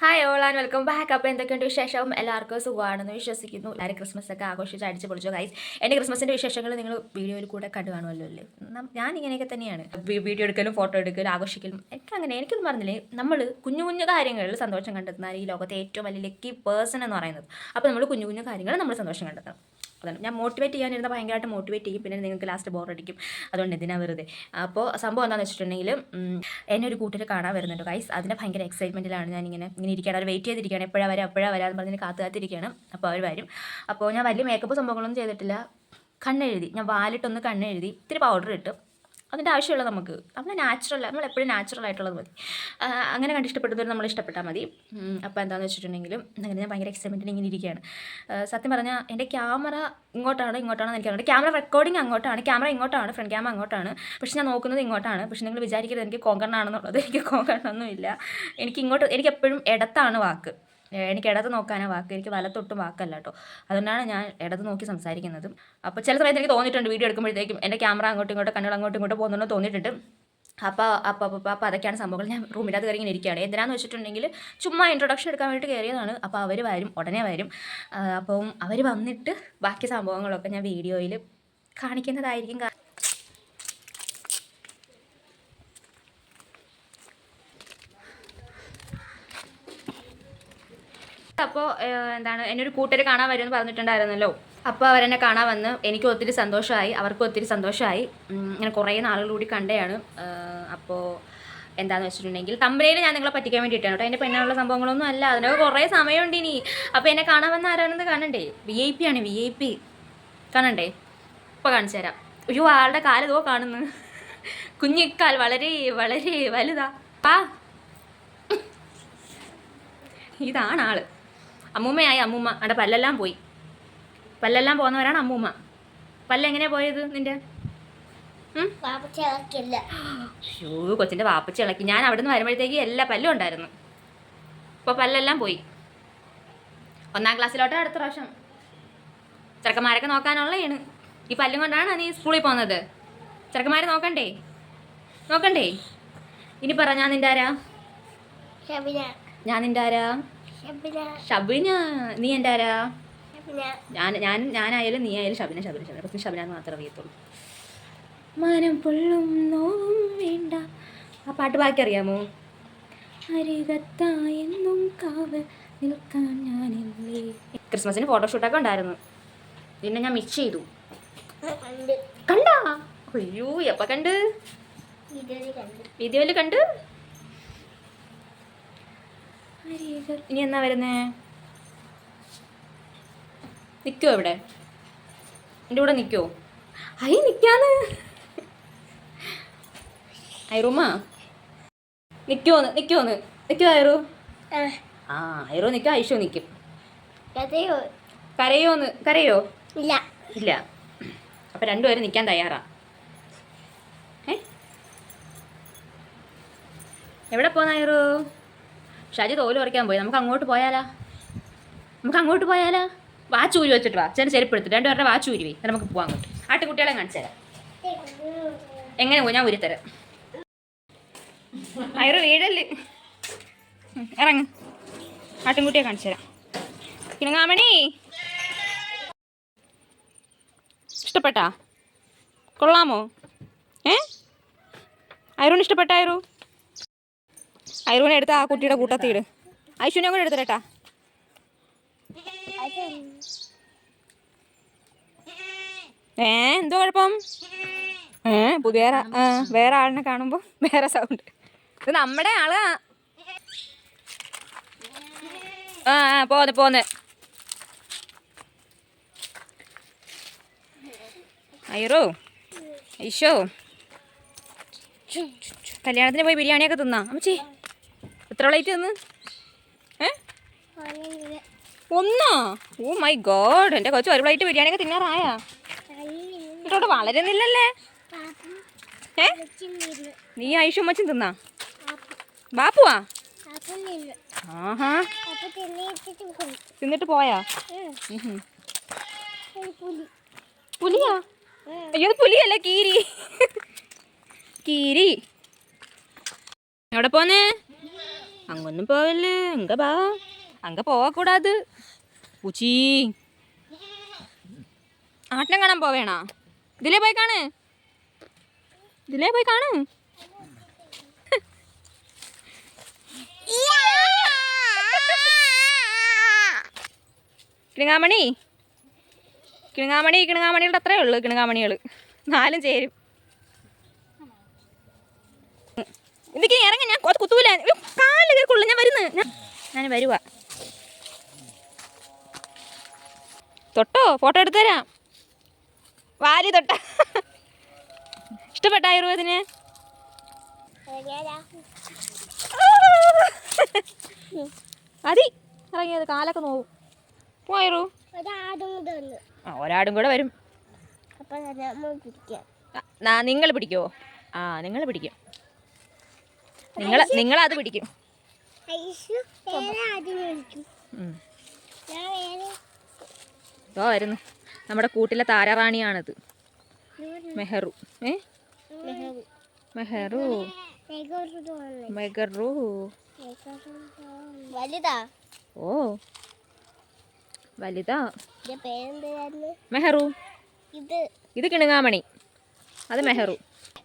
Hi all and welcome back അപ്പോൾ എന്തൊക്കെയുണ്ട് വിശേഷം? എല്ലാവർക്കും സുഖമാണെന്ന് വിശ്വസിക്കുന്നു. എല്ലാവരും ക്രിസ്മസ് ഒക്കെ ആഘോഷിച്ച് അടിച്ച് പൊളിച്ചു ഗൈസ് എന്റെ ക്രിസ്മസിന്റെ വിശേഷങ്ങൾ നിങ്ങൾ വീഡിയോയിൽ കൂടെ കണ്ടു കാണുമല്ലോ അല്ലേ? ഞാൻ ഇങ്ങനെയൊക്കെ തന്നെയാണ്. വീഡിയോ എടുക്കലും ഫോട്ടോ എടുക്കലും ആഘോഷിക്കലും എനിക്ക് അങ്ങനെ. എനിക്കൊന്നും പറഞ്ഞില്ലേ നമ്മൾ കുഞ്ഞു കുഞ്ഞു കാര്യങ്ങളിൽ സന്തോഷം കണ്ടെത്തുന്ന ഈ ലോകത്തെ ഏറ്റവും വലിയ ലക്കി പേഴ്സൺ എന്ന് പറയുന്നത്. അപ്പോൾ നമ്മൾ കുഞ്ഞു കുഞ്ഞു കാര്യങ്ങൾ നമ്മൾ സന്തോഷം കണ്ടെത്തണം. അതാണ് ഞാൻ മോട്ടിവേറ്റ് ചെയ്യാനിരുന്ന ഭയങ്കരമായിട്ട് മോട്ടിവേറ്റ് ചെയ്യും. പിന്നെ നിങ്ങൾക്ക് ലാസ്റ്റ് ബോറടിക്കും അതുകൊണ്ട് എന്തിനാ വെറുതെ? അപ്പോൾ സംഭവം എന്താണെന്ന് വെച്ചിട്ടുണ്ടെങ്കിൽ എന്നെ ഒരു കൂട്ടർ കാണാൻ വരുന്നുണ്ട് ഗൈസ് അതിന്റെ ഭയങ്കര എക്സൈറ്റ്മെന്റിലാണ് ഞാൻ ഇങ്ങനെ ഇങ്ങനെ ഇരിക്കുകയാണ്. അവർ വെയിറ്റ് ചെയ്തിരിക്കുകയാണ്. എപ്പോഴാണ് വരാം എപ്പോഴാണ് വരാമെന്ന് പറഞ്ഞ് കാത്തു കാത്തിരിക്കുകയാണ്. അപ്പോൾ അവർ വരും. അപ്പോൾ ഞാൻ വലിയ മേക്കപ്പ് സംഭവങ്ങളൊന്നും ചെയ്തിട്ടില്ല. കണ്ണെഴുതി. ഞാൻ വാലിട്ടൊന്ന് കണ്ണെഴുതി. ഇത്തിരി പൗഡർ ഇട്ട്. അതിന്റെ ആവശ്യമുള്ള നമുക്ക് നമ്മൾ നാച്ചുറൽ നമ്മൾ എപ്പോഴും നാച്ചുറൽ ആയിട്ടുള്ളത് മതി. അങ്ങനെ കണ്ട് ഇഷ്ടപ്പെട്ടത് നമ്മൾ ഇഷ്ടപ്പെട്ടാൽ മതി. അപ്പോൾ എന്താണെന്ന് വെച്ചിട്ടുണ്ടെങ്കിലും അങ്ങനെ ഞാൻ ഭയങ്കര എക്സൈറ്റ്മെന്റിന് ഇങ്ങനെ ഇരിക്കുകയാണ്. സത്യം പറഞ്ഞാൽ എന്റെ ക്യാമറ ഇങ്ങോട്ടാണ് ഇങ്ങോട്ടാണെന്ന് എനിക്കറിയാം ക്യാമറ റെക്കോർഡിങ് അങ്ങോട്ടാണ് ക്യാമറ ഇങ്ങോട്ടാണ് ഫ്രണ്ട് ക്യാമറ അങ്ങോട്ടാണ്. പക്ഷെ ഞാൻ നോക്കുന്നത് ഇങ്ങോട്ടാണ്. പക്ഷെ നിങ്ങൾ വിചാരിക്കരുത് എനിക്ക് കോങ്കണ്ണാണെന്നുള്ളത്. എനിക്ക് കോങ്കണ്ണൊന്നുമില്ല. എനിക്ക് ഇങ്ങോട്ട് എനിക്ക് എപ്പോഴും ഇടത്താണ് വാക്ക്. എനിക്ക് ഇടത് നോക്കാനാണ് വാക്ക്. എനിക്ക് വലത്തൊട്ടും വാക്കല്ല കേട്ടോ. അതുകൊണ്ടാണ് ഞാൻ ഇടത് നോക്കി സംസാരിക്കുന്നതും. അപ്പോൾ ചില സമയത്ത് എനിക്ക് തോന്നിയിട്ടുണ്ട് വീഡിയോ എടുക്കുമ്പോഴത്തേക്കും എന്റെ ക്യാമറ അങ്ങോട്ടും ഇങ്ങോട്ടും കണ്ണുകൾ അങ്ങോട്ടും ഇങ്ങോട്ടും പോകുന്നുണ്ടോ തോന്നിയിട്ടുണ്ട്. അപ്പോൾ അപ്പോൾ അപ്പോൾ അപ്പോൾ അതൊക്കെയാണ് സംഭവങ്ങൾ. ഞാൻ റൂമിന്റെ അത് കയറി ഇങ്ങനെ ഇരിക്കുകയാണ്. എന്തിനാന്ന് വെച്ചിട്ടുണ്ടെങ്കിൽ ചുമ്മാ ഇൻട്രൊഡക്ഷൻ എടുക്കാൻ വേണ്ടിയിട്ട് കയറിയതാണ്. അപ്പോൾ അവർ വരും ഉടനെ വരും. അപ്പം അവർ വന്നിട്ട് ബാക്കി സംഭവങ്ങളൊക്കെ ഞാൻ വീഡിയോയിൽ കാണിക്കുന്നതായിരിക്കും അപ്പോൾ എന്താണ് എന്നെ ഒരു കൂട്ടർ കാണാൻ വരുമെന്ന് പറഞ്ഞിട്ടുണ്ടായിരുന്നല്ലോ. അപ്പോൾ അവരെന്നെ കാണാൻ വന്ന് എനിക്ക് ഒത്തിരി സന്തോഷമായി അവർക്കും ഒത്തിരി സന്തോഷമായി ഇങ്ങനെ കുറേ നാളുകൾ കൂടി കണ്ടതാണ് അപ്പോൾ എന്താന്ന് വെച്ചിട്ടുണ്ടെങ്കിൽ തമ്പനയിൽ ഞാൻ നിങ്ങളെ പറ്റിക്കാൻ വേണ്ടിയിട്ടാണ് കേട്ടോ. എന്റെ പെണ്ണുള്ള സംഭവങ്ങളൊന്നും അല്ല. അതിനൊക്കെ കുറേ സമയമുണ്ട് ഇനി. അപ്പോൾ എന്നെ കാണാൻ വന്ന ആരാണെന്ന് കാണണ്ടേ? വി ഐ പി ആണ് വി ഐ പി കാണണ്ടേ? ഇപ്പോൾ കാണിച്ചു തരാം. അയ്യോ ആളുടെ കാലതോ കാണുന്നു. കുഞ്ഞിക്കാൽ വളരെ വളരെ വലുതാ. ഇതാണ് ആൾ. അമ്മൂമ്മയായി അമ്മൂമ്മ. അവിടെ പല്ലെല്ലാം പോയി. പല്ലെല്ലാം പോകുന്നവരാണ് അമ്മൂമ്മ. പല്ലെങ്ങനെയാ പോയത് നിന്റെ? കൊച്ചിന്റെ വാപ്പച്ചി ഇളക്കി. ഞാൻ അവിടെ നിന്ന് വരുമ്പോഴത്തേക്ക് എല്ലാ പല്ലും ഉണ്ടായിരുന്നു. ഇപ്പോൾ പല്ലെല്ലാം പോയി. ഒന്നാം ക്ലാസ്സിലോട്ട് അടുത്ത പ്രാവശ്യം? ചെറുക്കന്മാരൊക്കെ നോക്കാനുള്ളതാണ്. ഈ പല്ലും കൊണ്ടാണ് നീ സ്കൂളിൽ പോകുന്നത് ചെറുക്കന്മാരെ നോക്കണ്ടേ? നോക്കണ്ടേ? ഇനി പറ ഞാൻ നിന്റെ ആരാ? ഞാൻ നിന്റെ ആരാ? ഷബിന. ഷബിന നീ എന്റെ ആരാ ഷബിന. ഞാൻ ഞാൻ ഞാനായാലും നീ ആയാലും ശബിന ശബിന ശബിന കുറച്ച് ശബിന എന്ന് മാത്രമേ അറിയത്തുള്ളൂ. മനം പൊള്ളും നോവും വേണ്ട. ആ പാട്ട് ബാക്കി അറിയാമോ? അരികത്തായെന്നും കാവ് നിൽക്കാൻ ഞാനില്ലേ. ക്രിസ്മസിന് ഫോട്ടോഷൂട്ടൊക്കെ ഉണ്ടായിരുന്നു. പിന്നെ ഞാൻ മിസ് ചെയ്തു. കണ്ട്. കണ്ടാ? അയ്യോ എപ്പ കണ്ട്. വീഡിയോയിൽ കണ്ട്? ഇനി എന്നാ വരുന്നേ? നിൽക്കുമോ ഇവിടെ? എന്റെ കൂടെ നിൽക്കുമോ ഐ നിൽക്കാന്ന് ഐറൂമ? നിൽക്കുമോന്ന് നിൽക്കുമോന്ന് നിൽക്കുമോ ഐറു? ആ. ഐറു നിൽക്കും ഐഷു നിൽക്കും കരയോ? കരയോന്ന് കരയോ? ഇല്ല. ഇല്ല. അപ്പം രണ്ടുപേരും നിൽക്കാൻ തയ്യാറാ. ഏ? എവിടെ പോന്ന ഐറു? ഷാജി തോൽ പറിക്കാൻ പോയി. നമുക്ക് അങ്ങോട്ട് പോയാലാ? നമുക്ക് അങ്ങോട്ട് പോയാലാ? വാച്ചൂരി വെച്ചിട്ട് വാ. ചെറിയ ചെരുപ്പ് എടുത്തിട്ട് രണ്ടുപേരുടെ വാച്ചൂരി പോയി നമുക്ക് പോകാൻ അങ്ങോട്ട്. ആട്ടുകുട്ടികളെ കാണിച്ചു തരാം എങ്ങനെ പോയി ഞാൻ ഉരുത്തരാം അയറ് വീടല്ലേ ഇറങ്ങ്. ആട്ടിൻകുട്ടിയെ കാണിച്ചു തരാം കിണങ്ങാമണി? ഇഷ്ടപ്പെട്ടാ? കൊള്ളാമോ? ഏ? ഐറൂന് ഇഷ്ടപ്പെട്ട ഐറു ഐറൂനെ എടുത്ത ആ കുട്ടിയുടെ കൂട്ടത്തിയിട് ഐഷുനെ കൂടെ എടുത്തിട്ടാ ഏ എന്തോ കുഴപ്പം? ഏ പുതിയ വേറെ ആളിനെ കാണുമ്പോൾ വേറെ സൗണ്ട് ഇത് നമ്മുടെ ആളാ ആ. പോന്ന് പോന്ന്. അയ്യോ ഈശോ. കല്യാണത്തിന് പോയി ബിരിയാണിയൊക്കെ തിന്നാ. അമ്മച്ചി. എത്ര പ്ലേറ്റ് തിന്ന് ഏ? ഒന്നോ? ഓ മൈ ഗോഡ് എന്റെ കൊച്ചു ഒരു പ്ലേറ്റ് ബിരിയാണിയൊക്കെ തിന്നാറായാ? എന്നിട്ടോട്ട് വളരുന്നില്ലല്ലേ? ഏ? നീ ആയിഷും അച്ഛൻ തിന്നാ? ബാപ്പുവാ? ആഹാ. തിന്നിട്ട് പോയി? പുലിയാ? അയ്യോ പുലിയല്ല കീരി. കീരി. എവിടെ പോന്നേ? അങ്ങൊന്നും പോവല്ലേ? അങ്ക ബാ അങ്ങ പോവാക്കൂടാത് പൂച്ചി. ആട്ടിനെ കാണാൻ പോവേണോ? ഇതിലേ പോയി കാണ്. ഇതിലേ പോയി കാണ്. കിണുങ്ങാമണി. കിണുങ്ങാമണി കിണുങ്ങാമണികളുടെ അത്രേ ഉള്ളൂ കിണുങ്ങാമണികൾ നാലും ചേരും. ഇതൊക്കെ ഇറങ്ങി ഞാൻ കുത്തൂല. കാലിൽ കയറിക്കൊള്ളു ഞാൻ വരുന്നു. ഞാൻ- ഞാൻ വരുവാ. തൊട്ടോ? ഫോട്ടോ എടുത്തരാം വാരി തൊട്ട. ഇഷ്ടപ്പെട്ട ആയുർവേദിന് അതി ഇറങ്ങിയത് കാലൊക്കെ നോവും. പോയറു ആ ഒരാടും കൂടെ വരും. നിങ്ങൾ പിടിക്കോ. ആ നിങ്ങൾ പിടിക്കും. നിങ്ങൾ അത് പിടിക്കും. ഇതോ വരുന്നു. നമ്മുടെ കൂട്ടിലെ താരറാണിയാണിത്. മെഹറു. ഏ? മെഹറു. മെഹറു വലുതാ. ഓ. വലുതാ. മെഹറു. ഇത്. ഇത് കിണുങ്ങാമണി. അത് മെഹറു.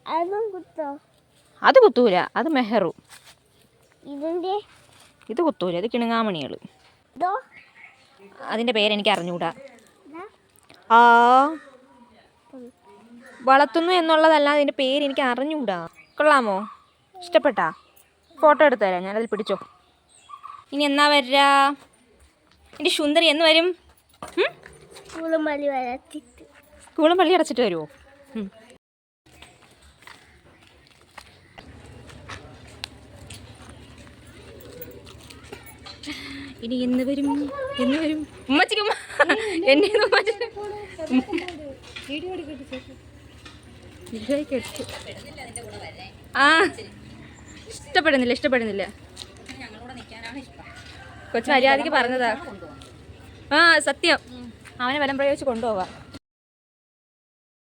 അതും കുത്തോ? അത് കുത്തൂല അത് മെഹറു. ഇത് കുത്തൂല ഇത് കിണുങ്ങാമണികൾ അതിന്റെ അതിന്റെ പേരെനിക്ക് അറിഞ്ഞൂടാ. ആ. വളർത്തുന്നു എന്നുള്ളതല്ല അതിന്റെ പേര് എനിക്ക് അറിഞ്ഞൂടാ. കൊള്ളാമോ? ഇഷ്ടപ്പെട്ടാ? ഫോട്ടോ എടുത്തു തരാം ഞാനതിൽ പിടിച്ചോ. ഇനി എന്നാ വരാ എന്റെ സുന്ദരി എന്ന് വരും? സ്കൂളും പള്ളി അടച്ചിട്ട് വരുമോ ഇനി എന്ന് വരും? എന്ന് വരും? ഉമ്മച്ചിക്കും ഉമ്മ. എന്നെ. ആ. ഇഷ്ടപ്പെടുന്നില്ല ഇഷ്ടപ്പെടുന്നില്ല. കൊച്ചു മര്യാദയ്ക്ക് പറഞ്ഞതാ. ആ സത്യം. അവനെ വലം പ്രയോഗിച്ച് കൊണ്ടുപോവാം.